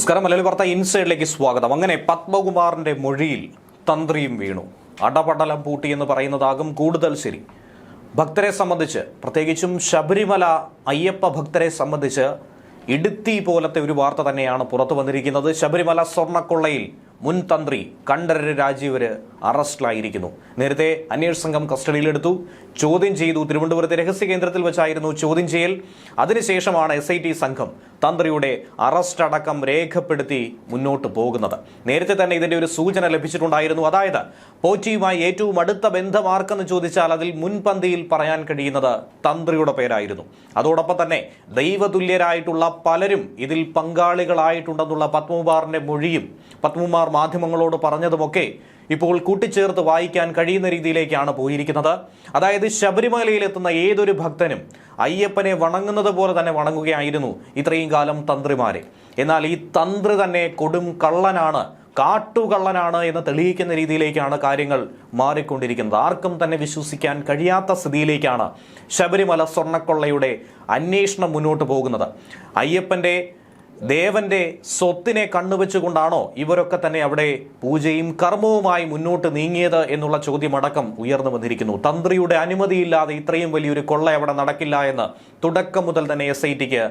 നമസ്കാരം. മലയാളി വാർത്ത ഇൻസൈഡിലേക്ക് സ്വാഗതം. അങ്ങനെ പത്മകുമാറിന്റെ മൊഴിയിൽ തന്ത്രിയും വീണു. അടപടലം പൂട്ടി എന്ന് പറയുന്നതാകും കൂടുതൽ ശരി. ഭക്തരെ സംബന്ധിച്ച് പ്രത്യേകിച്ചും ശബരിമല അയ്യപ്പ ഭക്തരെ സംബന്ധിച്ച് ഇടുത്തി പോലത്തെ ഒരു വാർത്ത തന്നെയാണ് പുറത്തു വന്നിരിക്കുന്നത്. ശബരിമല സ്വർണക്കൊള്ളയിൽ മുൻ തന്ത്രി കണ്ഠരര് രാജീവര് അറസ്റ്റിലായിരിക്കുന്നു. നേരത്തെ അന്വേഷണ സംഘം കസ്റ്റഡിയിലെടുത്തു. ചോദ്യം ചെയ്തു തിരുവനന്തപുരത്തെ രഹസ്യ കേന്ദ്രത്തിൽ വെച്ചായിരുന്നു ചോദ്യം ചെയ്യൽ. അതിനുശേഷമാണ് എസ് സംഘം തന്ത്രിയുടെ അറസ്റ്റ് അടക്കം രേഖപ്പെടുത്തി മുന്നോട്ട് പോകുന്നത്. നേരത്തെ തന്നെ ഇതിന്റെ ഒരു സൂചന ലഭിച്ചിട്ടുണ്ടായിരുന്നു. അതായത് പോറ്റിയുമായി ഏറ്റവും അടുത്ത ബന്ധമാർക്കെന്ന് ചോദിച്ചാൽ അതിൽ മുൻപന്തിയിൽ പറയാൻ കഴിയുന്നത് തന്ത്രിയുടെ പേരായിരുന്നു. അതോടൊപ്പം തന്നെ ദൈവതുല്യരായിട്ടുള്ള പലരും ഇതിൽ പങ്കാളികളായിട്ടുണ്ടെന്നുള്ള പത്മകുമാറിന്റെ മൊഴിയും പത്മകുമാർ മാധ്യമങ്ങളോട് പറഞ്ഞതുമൊക്കെ ഇപ്പോൾ കൂട്ടിച്ചേർത്ത് വായിക്കാൻ കഴിയുന്ന രീതിയിലേക്കാണ് പോയിരിക്കുന്നത്. അതായത് ശബരിമലയിൽ എത്തുന്ന ഏതൊരു ഭക്തനും അയ്യപ്പനെ വണങ്ങുന്നത് പോലെ തന്നെ വണങ്ങുകയായിരുന്നു ഇത്രയും കാലം തന്ത്രിമാരെ. എന്നാൽ ഈ തന്ത്രി തന്നെ കൊടും കള്ളനാണ് കാട്ടുകള്ളനാണ് എന്ന് തെളിയിക്കുന്ന രീതിയിലേക്കാണ് കാര്യങ്ങൾ മാറിക്കൊണ്ടിരിക്കുന്നത്. ആർക്കും തന്നെ വിശ്വസിക്കാൻ കഴിയാത്ത സ്ഥിതിയിലേക്കാണ് ശബരിമല സ്വർണക്കൊള്ളയുടെ അന്വേഷണം മുന്നോട്ട് പോകുന്നത്. അയ്യപ്പന്റെ ദേവന്റെ സ്വത്തിനെ കണ്ണുവെച്ചുകൊണ്ടാണോ ഇവരൊക്കെ തന്നെ അവിടെ പൂജയും കർമ്മവുമായി മുന്നോട്ട് നീങ്ങിയത് എന്നുള്ള ചോദ്യമടക്കം ഉയർന്നു വന്നിരിക്കുന്നു. തന്ത്രിയുടെ അനുമതിയില്ലാതെ ഇത്രയും വലിയൊരു കൊള്ള അവിടെ നടക്കില്ല എന്ന് തുടക്കം മുതൽ തന്നെ എസ് ഐ ടിക്ക്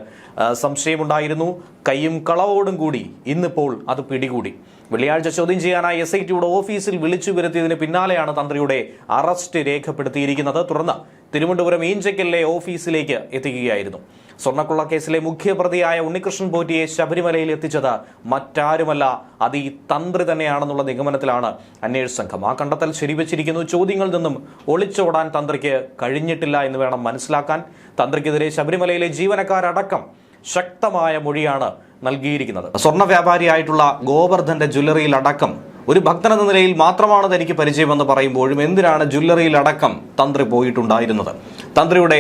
സംശയമുണ്ടായിരുന്നു. കൈയും കളവോടും കൂടി ഇന്നിപ്പോൾ അത് പിടികൂടി. വെള്ളിയാഴ്ച ചോദ്യം ചെയ്യാനായി എസ് ഐ ടിയുടെ ഓഫീസിൽ വിളിച്ചു വരുത്തിയതിന് പിന്നാലെയാണ് തന്ത്രിയുടെ അറസ്റ്റ് രേഖപ്പെടുത്തിയിരിക്കുന്നത്. തുടർന്ന് തിരുവനന്തപുരം ഈഞ്ചക്കലിലെ ഓഫീസിലേക്ക് എത്തിക്കുകയായിരുന്നു. സ്വർണക്കൊള്ള കേസിലെ മുഖ്യപ്രതിയായ ഉണ്ണികൃഷ്ണൻ പോറ്റിയെ ശബരിമലയിൽ എത്തിച്ചത് മറ്റാരുമല്ല. അത് ഈ തന്ത്രി തന്നെയാണെന്നുള്ള നിഗമനത്തിലാണ് അന്വേഷണ സംഘം. ആ കണ്ടെത്തൽ ശരിവച്ചിരിക്കുന്നു. ചോദ്യങ്ങളിൽ നിന്നും ഒളിച്ചോടാൻ തന്ത്രിക്ക് കഴിഞ്ഞിട്ടില്ല എന്ന് വേണം മനസ്സിലാക്കാൻ. തന്ത്രിക്കെതിരെ ശബരിമലയിലെ ജീവനക്കാരടക്കം ശക്തമായ മൊഴിയാണ് നൽകിയിരിക്കുന്നത്. സ്വർണ വ്യാപാരിയായിട്ടുള്ള ഗോവർദ്ധന്റെ ജ്വല്ലറിയിൽ അടക്കം ഒരു ഭക്തനെന്ന നിലയിൽ മാത്രമാണ് തനിക്ക് പരിചയമെന്ന് പറയുമ്പോഴും എന്തിനാണ് ജ്വല്ലറിയിൽ അടക്കം തന്ത്രി പോയിട്ടുണ്ടായിരുന്നത്? തന്ത്രിയുടെ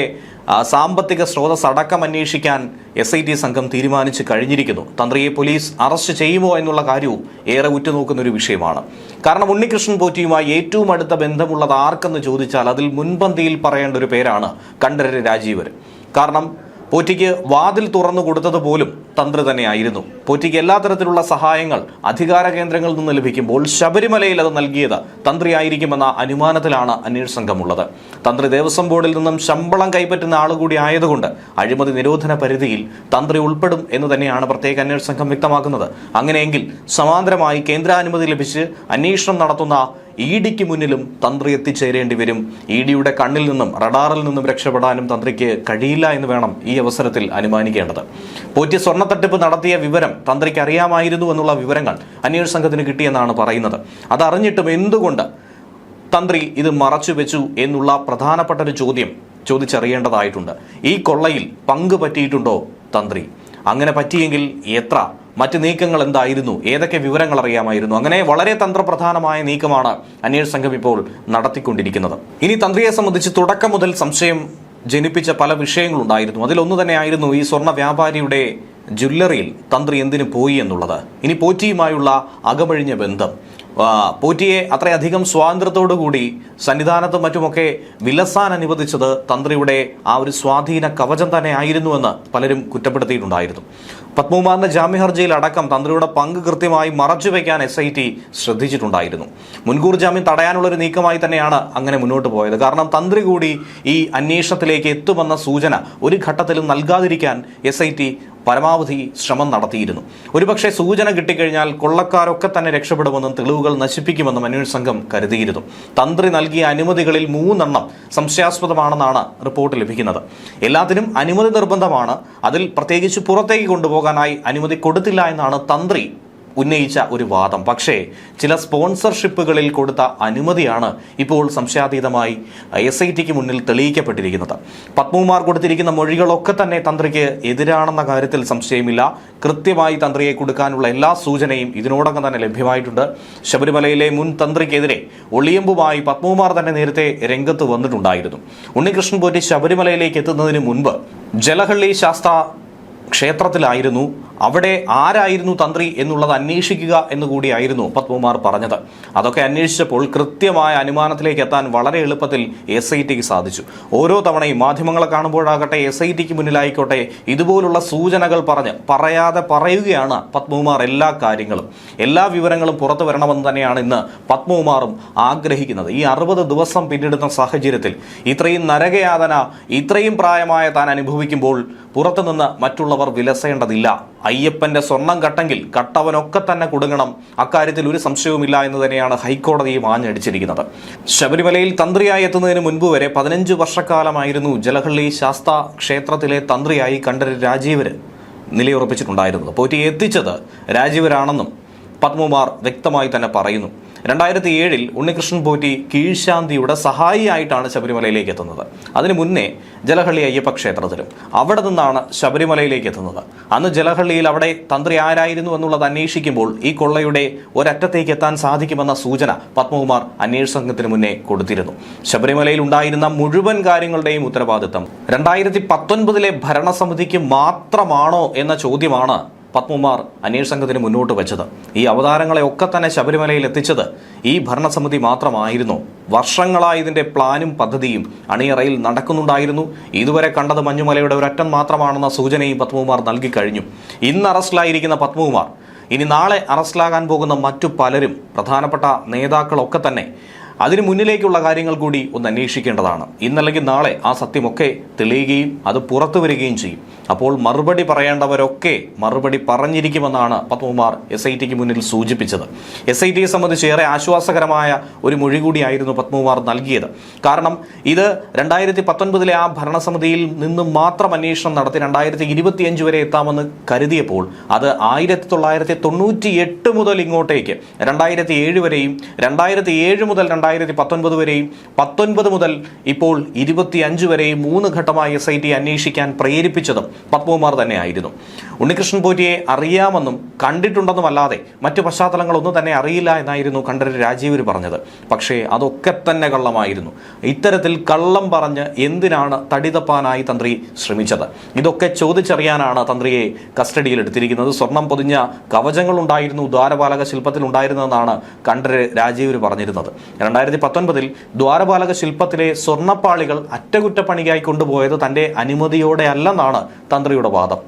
സാമ്പത്തിക സ്രോതസ് അടക്കം അന്വേഷിക്കാൻ എസ് ഐ ടി സംഘം തീരുമാനിച്ചു കഴിഞ്ഞിരിക്കുന്നു. തന്ത്രിയെ പോലീസ് അറസ്റ്റ് ചെയ്യുമോ എന്നുള്ള കാര്യവും ഏറെ ഉറ്റുനോക്കുന്ന ഒരു വിഷയമാണ്. കാരണം ഉണ്ണികൃഷ്ണൻ പോറ്റിയുമായി ഏറ്റവും അടുത്ത ബന്ധമുള്ളത് ആർക്കെന്ന് ചോദിച്ചാൽ അതിൽ മുൻപന്തിയിൽ പറയേണ്ട ഒരു പേരാണ് കണ്ഠരര് രാജീവർ കാരണം പോറ്റിക്ക് വാതിൽ തുറന്നു കൊടുത്തത് പോലും തന്ത്രി തന്നെയായിരുന്നു. പോറ്റിക്ക് എല്ലാ തരത്തിലുള്ള സഹായങ്ങൾ അധികാര കേന്ദ്രങ്ങളിൽ നിന്ന് ലഭിക്കുമ്പോൾ ശബരിമലയിൽ അത് നൽകിയത് തന്ത്രിയായിരിക്കുമെന്ന അനുമാനത്തിലാണ് അന്വേഷണ സംഘമുള്ളത്. തന്ത്രി ദേവസ്വം ബോർഡിൽ നിന്നും ശമ്പളം കൈപ്പറ്റുന്ന ആളുകൂടി ആയതുകൊണ്ട് അഴിമതി നിരോധന പരിധിയിൽ തന്ത്രി ഉൾപ്പെടും എന്ന് തന്നെയാണ് പ്രത്യേക അന്വേഷണ സംഘം വ്യക്തമാക്കുന്നത്. അങ്ങനെയെങ്കിൽ സമാന്തരമായി കേന്ദ്രാനുമതി ലഭിച്ച് അന്വേഷണം നടത്തുന്ന ഇ ഡിക്ക് മുന്നിലും തന്ത്രി എത്തിച്ചേരേണ്ടി വരും. ഇ ഡിയുടെ കണ്ണിൽ നിന്നും റഡാറിൽ നിന്നും രക്ഷപ്പെടാനും തന്ത്രിക്ക് കഴിയില്ല എന്ന് വേണം ഈ അവസരത്തിൽ അനുമാനിക്കേണ്ടത്. പോറ്റി സ്വർണത്തട്ടിപ്പ് നടത്തിയ വിവരം തന്ത്രിക്ക് അറിയാമായിരുന്നു എന്നുള്ള വിവരങ്ങൾ അന്വേഷണ സംഘത്തിന് കിട്ടിയെന്നാണ് പറയുന്നത്. അതറിഞ്ഞിട്ടും എന്തുകൊണ്ട് തന്ത്രി ഇത് മറച്ചു വെച്ചു എന്നുള്ള പ്രധാനപ്പെട്ട ഒരു ചോദ്യം ചോദിച്ചറിയേണ്ടതായിട്ടുണ്ട്. ഈ കൊള്ളയിൽ പങ്ക് പറ്റിയിട്ടുണ്ടോ തന്ത്രി? അങ്ങനെ പറ്റിയെങ്കിൽ എത്ര മറ്റ് നീക്കങ്ങൾ എന്തായിരുന്നു? ഏതൊക്കെ വിവരങ്ങൾ അറിയാമായിരുന്നു? അങ്ങനെ വളരെ തന്ത്രപ്രധാനമായ നീക്കമാണ് അന്വേഷണ സംഘം ഇപ്പോൾ നടത്തിക്കൊണ്ടിരിക്കുന്നത്. ഇനി തന്ത്രിയെ സംബന്ധിച്ച് തുടക്കം മുതൽ സംശയം ജനിപ്പിച്ച പല വിഷയങ്ങളുണ്ടായിരുന്നു അതിലൊന്നു തന്നെയായിരുന്നു ഈ സ്വർണ വ്യാപാരിയുടെ ജ്വല്ലറിയിൽ തന്ത്രി എന്തിനു പോയി എന്നുള്ളത്. ഇനി പോറ്റിയുമായുള്ള അകമഴിഞ്ഞ ബന്ധം. പോറ്റിയെ അത്രയധികം സ്വാതന്ത്ര്യത്തോടു കൂടി സന്നിധാനത്തും മറ്റുമൊക്കെ വിലസാൻ അനുവദിച്ചത് തന്ത്രിയുടെ ആ ഒരു സ്വാധീന കവചം തന്നെ ആയിരുന്നുവെന്ന് പലരും കുറ്റപ്പെടുത്തിയിട്ടുണ്ടായിരുന്നു. പത്മകുമാറിന്റെ ജാമ്യ ഹർജിയിൽ അടക്കം തന്ത്രിയുടെ പങ്ക് കൃത്യമായി മറച്ചുവെക്കാൻ എസ് ഐ ടി ശ്രദ്ധിച്ചിട്ടുണ്ടായിരുന്നു. മുൻകൂർ ജാമ്യം തടയാനുള്ള ഒരു നീക്കമായി തന്നെയാണ് അങ്ങനെ മുന്നോട്ട് പോയത്. കാരണം തന്ത്രി കൂടി ഈ അന്വേഷണത്തിലേക്ക് എത്തുമെന്ന സൂചന ഒരു ഘട്ടത്തിലും നൽകാതിരിക്കാൻ എസ് ഐ ടി പരമാവധി ശ്രമം നടത്തിയിരുന്നു. ഒരുപക്ഷെ സൂചന കിട്ടിക്കഴിഞ്ഞാൽ കൊള്ളക്കാരൊക്കെ തന്നെ രക്ഷപ്പെടുമെന്നും തെളിവുകൾ നശിപ്പിക്കുമെന്നും അന്വേഷണ സംഘം കരുതിയിരുന്നു. തന്ത്രി നൽകിയ അനുമതികളിൽ മൂന്നെണ്ണം സംശയാസ്പദമാണെന്നാണ് റിപ്പോർട്ട് ലഭിക്കുന്നത്. എല്ലാത്തിനും അനുമതി നിർബന്ധമാണ്. അതിൽ പ്രത്യേകിച്ച് പുറത്തേക്ക് കൊണ്ടുപോകാനായി അനുമതി കൊടുത്തില്ല എന്നാണ് തന്ത്രി ഉന്നയിച്ച ഒരു വാദം. പക്ഷേ ചില സ്പോൺസർഷിപ്പുകളിൽ കൊടുത്ത അനുമതിയാണ് ഇപ്പോൾ സംശയാതീതമായി എസ് ഐ ടിക്ക് മുന്നിൽ തെളിയിക്കപ്പെട്ടിരിക്കുന്നത്. പത്മകുമാർ കൊടുത്തിരിക്കുന്ന മൊഴികളൊക്കെ തന്നെ തന്ത്രിക്ക് എതിരാണെന്ന കാര്യത്തിൽ സംശയമില്ല. കൃത്യമായി തന്ത്രിയെ കൊടുക്കാനുള്ള എല്ലാ സൂചനയും ഇതിനോടകം തന്നെ ലഭ്യമായിട്ടുണ്ട്. ശബരിമലയിലെ മുൻ തന്ത്രിക്കെതിരെ ഒളിയമ്പുമായി പത്മകുമാർ തന്നെ നേരത്തെ രംഗത്ത് വന്നിട്ടുണ്ടായിരുന്നു. ഉണ്ണികൃഷ്ണൻ പോറ്റി ശബരിമലയിലേക്ക് എത്തുന്നതിന് മുൻപ് ജലഹള്ളി ശാസ്ത്ര ക്ഷേത്രത്തിലായിരുന്നു. അവിടെ ആരായിരുന്നു തന്ത്രി എന്നുള്ളത് അന്വേഷിക്കുക എന്നുകൂടിയായിരുന്നു പത്മകുമാർ പറഞ്ഞത്. അതൊക്കെ അന്വേഷിച്ചപ്പോൾ കൃത്യമായ അനുമാനത്തിലേക്ക് എത്താൻ വളരെ എളുപ്പത്തിൽ എസ് ഐ ടിക്ക് സാധിച്ചു. ഓരോ തവണയും മാധ്യമങ്ങളെ കാണുമ്പോഴാകട്ടെ എസ് ഐ ടിക്ക് മുന്നിലായിക്കോട്ടെ ഇതുപോലുള്ള സൂചനകൾ പറഞ്ഞ് പറയാതെ പറയുകയാണ് പത്മകുമാർ എല്ലാ കാര്യങ്ങളും. എല്ലാ വിവരങ്ങളും പുറത്തു വരണമെന്ന് തന്നെയാണ് ഇന്ന് പത്മകുമാറും ആഗ്രഹിക്കുന്നത്. ഈ അറുപത് ദിവസം പിന്നിടുന്ന സാഹചര്യത്തിൽ ഇത്രയും നരകയാതന ഇത്രയും പ്രായമായ താൻ അനുഭവിക്കുമ്പോൾ പുറത്തുനിന്ന് മറ്റുള്ളവർ വിലസേണ്ടതില്ല. അയ്യപ്പന്റെ സ്വർണം കട്ടെങ്കിൽ കട്ടവനൊക്കെ തന്നെ കുടുങ്ങണം. അക്കാര്യത്തിൽ ഒരു സംശയവുമില്ല എന്ന് തന്നെയാണ് ഹൈക്കോടതിയും ആഞ്ഞടിച്ചിരിക്കുന്നത് ശബരിമലയിൽ തന്ത്രിയായി എത്തുന്നതിന് മുൻപ് വരെ പതിനഞ്ച് വർഷക്കാലമായിരുന്നു ജലഹള്ളി ശാസ്ത ക്ഷേത്രത്തിലെ തന്ത്രിയായി കണ്ഠര് രാജീവര് നിലയുറപ്പിച്ചിട്ടുണ്ടായിരുന്നത്. പോറ്റി എത്തിച്ചത് രാജീവരാണെന്നും പത്മകുമാർ വ്യക്തമായി തന്നെ പറയുന്നു. രണ്ടായിരത്തി ഏഴിൽ ഉണ്ണികൃഷ്ണൻ പോറ്റി കീഴ്ശാന്തിയുടെ സഹായിയായിട്ടാണ് ശബരിമലയിലേക്ക് എത്തുന്നത്. അതിനു മുന്നേ ജലഹള്ളി അയ്യപ്പ ക്ഷേത്രത്തിലും അവിടെ നിന്നാണ് ശബരിമലയിലേക്ക് എത്തുന്നത്. അന്ന് ജലഹള്ളിയിൽ അവിടെ തന്ത്രി ആരായിരുന്നു എന്നുള്ളത് അന്വേഷിക്കുമ്പോൾ ഈ കൊള്ളയുടെ ഒരറ്റത്തേക്ക് എത്താൻ സാധിക്കുമെന്ന സൂചന പത്മകുമാർ അന്വേഷണ സംഘത്തിന് മുന്നേ കൊടുത്തിരുന്നു. ശബരിമലയിൽ ഉണ്ടായിരുന്ന മുഴുവൻ കാര്യങ്ങളുടെയും ഉത്തരവാദിത്തം രണ്ടായിരത്തി പത്തൊൻപതിലെ ഭരണസമിതിക്ക് മാത്രമാണോ എന്ന ചോദ്യമാണ് പത്മകുമാർ അന്വേഷണ സംഘത്തിന് മുന്നോട്ട് വെച്ചത്. ഈ അവതാരങ്ങളെ ഒക്കെ തന്നെ ശബരിമലയിൽ എത്തിച്ചത് ഈ ഭരണസമിതി മാത്രമായിരുന്നു. വർഷങ്ങളായി ഇതിന്റെ പ്ലാനും പദ്ധതിയും അണിയറയിൽ നടക്കുന്നുണ്ടായിരുന്നു. ഇതുവരെ കണ്ടത് മഞ്ഞുമലയുടെ ഒരറ്റം മാത്രമാണെന്ന സൂചനയും പത്മകുമാർ നൽകി കഴിഞ്ഞു. ഇന്ന് അറസ്റ്റിലായിരിക്കുന്ന പത്മകുമാർ. ഇനി നാളെ അറസ്റ്റിലാകാൻ പോകുന്ന മറ്റു പലരും പ്രധാനപ്പെട്ട നേതാക്കളൊക്കെ തന്നെ അതിനു മുന്നിലേക്കുള്ള കാര്യങ്ങൾ കൂടി ഒന്ന് അന്വേഷിക്കേണ്ടതാണ്. ഇന്നല്ലെങ്കിൽ നാളെ ആ സത്യമൊക്കെ തെളിയുകയും അത് പുറത്തു വരികയും ചെയ്യും. അപ്പോൾ മറുപടി പറയേണ്ടവരൊക്കെ മറുപടി പറഞ്ഞിരിക്കുമെന്നാണ് പത്മകുമാർ എസ് ഐ ടിക്ക് മുന്നിൽ സൂചിപ്പിച്ചത്. എസ് ഐ ടിയെ സംബന്ധിച്ച് ഏറെ ആശ്വാസകരമായ ഒരു മൊഴി കൂടിയായിരുന്നു പത്മകുമാർ നൽകിയത്. കാരണം ഇത് രണ്ടായിരത്തി പത്തൊൻപതിലെ ആ ഭരണസമിതിയിൽ നിന്ന് മാത്രം അന്വേഷണം നടത്തി രണ്ടായിരത്തി ഇരുപത്തിയഞ്ച് വരെ എത്താമെന്ന് കരുതിയപ്പോൾ അത് ആയിരത്തി തൊള്ളായിരത്തി തൊണ്ണൂറ്റി എട്ട് മുതൽ ഇങ്ങോട്ടേക്ക് രണ്ടായിരത്തി ഏഴ് വരെയും രണ്ടായിരത്തി ഏഴ് മുതൽ രണ്ടായിരത്തി പത്തൊൻപത് വരെയും പത്തൊൻപത് മുതൽ ഇപ്പോൾ ഇരുപത്തിയഞ്ച് വരെയും മൂന്ന് ഘട്ടമായി എസ് ഐ ടി അന്വേഷിക്കാൻ പ്രേരിപ്പിച്ചതും പത്മകുമാർ തന്നെയായിരുന്നു. ഉണ്ണികൃഷ്ണൻ പോറ്റിയെ അറിയാമെന്നും കണ്ടിട്ടുണ്ടെന്നുമല്ലാതെ മറ്റു പശ്ചാത്തലങ്ങളൊന്നും തന്നെ അറിയില്ല എന്നായിരുന്നു കണ്ഠര് രാജീവർ പറഞ്ഞത്. പക്ഷേ അതൊക്കെ തന്നെ കള്ളമായിരുന്നു. ഇത്തരത്തിൽ കള്ളം പറഞ്ഞ് എന്തിനാണ് തടിതപ്പാനായി തന്ത്രി ശ്രമിച്ചത്? ഇതൊക്കെ ചോദിച്ചറിയാനാണ് തന്ത്രിയെ കസ്റ്റഡിയിൽ എടുത്തിരിക്കുന്നത്. സ്വർണം പൊതിഞ്ഞ കവചങ്ങളുണ്ടായിരുന്നു ദ്വാരപാലക ശില്പത്തിൽ ഉണ്ടായിരുന്നതെന്നാണ് കണ്ഠര് രാജീവർ പറഞ്ഞിരുന്നത് രണ്ടായിരത്തി പത്തൊൻപതിൽ ദ്വാരപാലക ശില്പത്തിലെ സ്വർണപ്പാളികൾ അറ്റകുറ്റപ്പണിയായി കൊണ്ടുപോയത് തന്റെ അനുമതിയോടെ അല്ലെന്നാണ് തന്ത്രിയുടെ വാദം.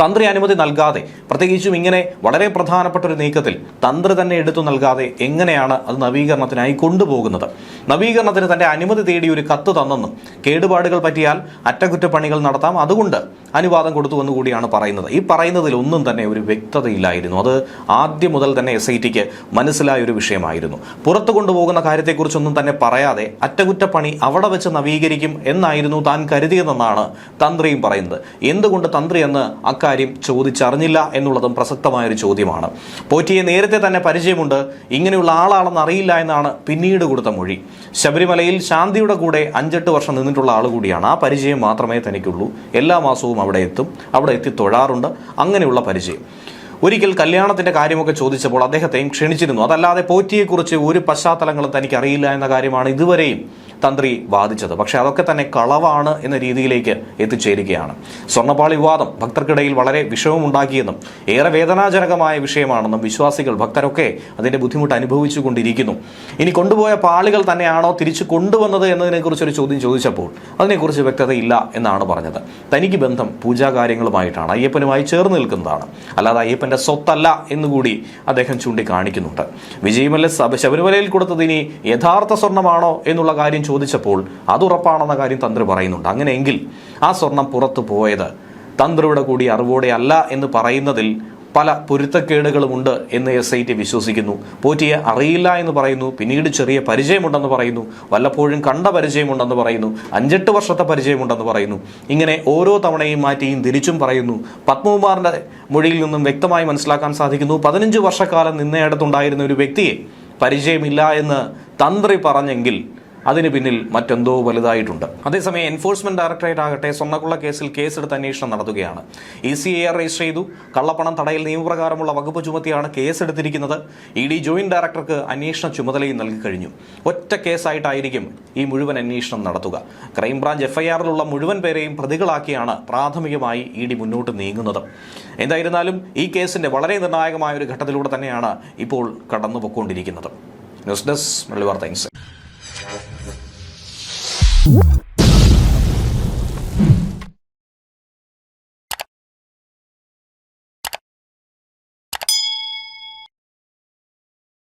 തന്ത്രി അനുമതി നൽകാതെ പ്രത്യേകിച്ചും ഇങ്ങനെ വളരെ പ്രധാനപ്പെട്ട ഒരു നീക്കത്തിൽ തന്ത്രി തന്നെ എടുത്തു നൽകാതെ എങ്ങനെയാണ് അത് നവീകരണത്തിനായി കൊണ്ടുപോകുന്നത്? നവീകരണത്തിന് തന്റെ അനുമതി തേടി ഒരു കത്ത് തന്നെന്നും കേടുപാടുകൾ പറ്റിയാൽ അറ്റകുറ്റപ്പണികൾ നടത്താം. അതുകൊണ്ട് അനുവാദം കൊടുത്തു എന്ന് കൂടിയാണ് പറയുന്നത്. ഈ പറയുന്നതിൽ ഒന്നും തന്നെ ഒരു വ്യക്തതയില്ലായിരുന്നു. അത് ആദ്യം മുതൽ തന്നെ എസ് ഐ ടിക്ക് മനസ്സിലായ ഒരു വിഷയമായിരുന്നു. പുറത്തു കൊണ്ടുപോകുന്ന കാര്യത്തെക്കുറിച്ചൊന്നും തന്നെ പറയാതെ അറ്റകുറ്റപ്പണി അവിടെ വെച്ച് നവീകരിക്കും എന്നായിരുന്നു താൻ കരുതിയതെന്നാണ് തന്ത്രിയും പറയുന്നത്. എന്തുകൊണ്ട് തന്ത്രി എന്ന് അക്കാര്യം ചോദിച്ചറിഞ്ഞില്ല എന്നുള്ളതും പ്രസക്തമായ ഒരു ചോദ്യമാണ്. പോറ്റിയെ നേരത്തെ തന്നെ പരിചയമുണ്ട്. ഇങ്ങനെയുള്ള ആളാണെന്ന് അറിയില്ല എന്നാണ് പിന്നീട് കൊടുത്ത മൊഴി. ശബരിമലയിൽ ശാന്തിയുടെ കൂടെ അഞ്ചെട്ട് വർഷം നിന്നിട്ടുള്ള ആൾ കൂടിയാണ്. ആ പരിചയം മാത്രമേ തനിക്കുള്ളൂ. എല്ലാ മാസവും അവിടെ എത്തും. അവിടെ എത്തി തൊഴാറുണ്ട്. അങ്ങനെയുള്ള പരിചയം. ഒരിക്കൽ കല്യാണത്തിന്റെ കാര്യമൊക്കെ ചോദിച്ചപ്പോൾ അദ്ദേഹത്തെയും ക്ഷണിച്ചിരുന്നു. അതല്ലാതെ പോറ്റിയെക്കുറിച്ച് ഒരു പശ്ചാത്തലങ്ങളും തനിക്ക് അറിയില്ല എന്ന കാര്യമാണ് ഇതുവരെയും തന്ത്രി വാദിച്ചത്. പക്ഷെ അതൊക്കെ തന്നെ കളവാണ് എന്ന രീതിയിലേക്ക് എത്തിച്ചേരുകയാണ്. സ്വർണപ്പാളി വിവാദം ഭക്തർക്കിടയിൽ വളരെ വിഷമമുണ്ടാക്കിയെന്നും ഏറെ വേദനാജനകമായ വിഷയമാണെന്നും വിശ്വാസികൾ ഭക്തരൊക്കെ അതിന്റെ ബുദ്ധിമുട്ട് അനുഭവിച്ചു കൊണ്ടിരിക്കുന്നു ഇനി കൊണ്ടുപോയ പാളികൾ തന്നെയാണോ തിരിച്ചു കൊണ്ടുവന്നത് എന്നതിനെക്കുറിച്ചൊരു ചോദ്യം ചോദിച്ചപ്പോൾ അതിനെക്കുറിച്ച് വ്യക്തതയില്ല എന്നാണ് പറഞ്ഞത്. തനിക്ക് ബന്ധം പൂജാകാര്യങ്ങളുമായിട്ടാണ്. അയ്യപ്പനുമായി ചേർന്ന് നിൽക്കുന്നതാണ്. അല്ലാതെ അയ്യപ്പന്റെ സ്വത്തല്ല എന്നുകൂടി അദ്ദേഹം ചൂണ്ടിക്കാണിക്കുന്നുണ്ട്. വിജയമല്ല ശബരിമലയിൽ കൊടുത്തത് ഇനി യഥാർത്ഥ സ്വർണമാണോ എന്നുള്ള കാര്യം ചോദിച്ചപ്പോൾ അത് ഉറപ്പാണെന്ന കാര്യം തന്ത്രി പറയുന്നുണ്ട്. അങ്ങനെയെങ്കിൽ ആ സ്വർണം പുറത്തു പോയത് തന്ത്രിയുടെ കൂടി അറിവോടെ അല്ല എന്ന് പറയുന്നതിൽ പല പൊരുത്തക്കേടുകളുമുണ്ട് എന്ന് എസ് ഐ ടി വിശ്വസിക്കുന്നു. പോറ്റിയെ അറിയില്ല എന്ന് പറയുന്നു. പിന്നീട് ചെറിയ പരിചയമുണ്ടെന്ന് പറയുന്നു. വല്ലപ്പോഴും കണ്ട പരിചയമുണ്ടെന്ന് പറയുന്നു. അഞ്ചെട്ട് വർഷത്തെ പരിചയമുണ്ടെന്ന് പറയുന്നു. ഇങ്ങനെ ഓരോ തവണയും മാറ്റിയും തിരിച്ചും പറയുന്നു. പത്മകുമാറിന്റെ മൊഴിയിൽ നിന്നും വ്യക്തമായി മനസ്സിലാക്കാൻ സാധിക്കുന്നു. പതിനഞ്ച് വർഷക്കാലം നിന്നയിടത്തുണ്ടായിരുന്ന ഒരു വ്യക്തിയെ പരിചയമില്ല എന്ന് തന്ത്രി പറഞ്ഞെങ്കിൽ അതിന് പിന്നിൽ മറ്റെന്തോ വലുതായിട്ടുണ്ട്. അതേസമയം എൻഫോഴ്സ്മെന്റ് ഡയറക്ടറേറ്റ് ആകട്ടെ സ്വർണക്കുള്ള കേസിൽ കേസെടുത്ത് അന്വേഷണം നടത്തുകയാണ്. E C A R register ചെയ്തു. കള്ളപ്പണം തടയൽ നിയമപ്രകാരമുള്ള വകുപ്പ് ചുമത്തിയാണ് കേസെടുത്തിരിക്കുന്നത്. ഇ ഡി ജോയിന്റ് ഡയറക്ടർക്ക് അന്വേഷണ ചുമതലയും നൽകി കഴിഞ്ഞു. ഒറ്റ കേസായിട്ടായിരിക്കും ഈ മുഴുവൻ അന്വേഷണം നടത്തുക. ക്രൈംബ്രാഞ്ച് എഫ്ഐആറിലുള്ള മുഴുവൻ പേരെയും പ്രതികളാക്കിയാണ് പ്രാഥമികമായി ഇ ഡി മുന്നോട്ട് നീങ്ങുന്നത്. എന്തായിരുന്നാലും ഈ കേസിന്റെ വളരെ നിർണായകമായ ഒരു ഘട്ടത്തിലൂടെ തന്നെയാണ് ഇപ്പോൾ കടന്നുപോയിക്കൊണ്ടിരിക്കുന്നത്. News desk times. Whoop.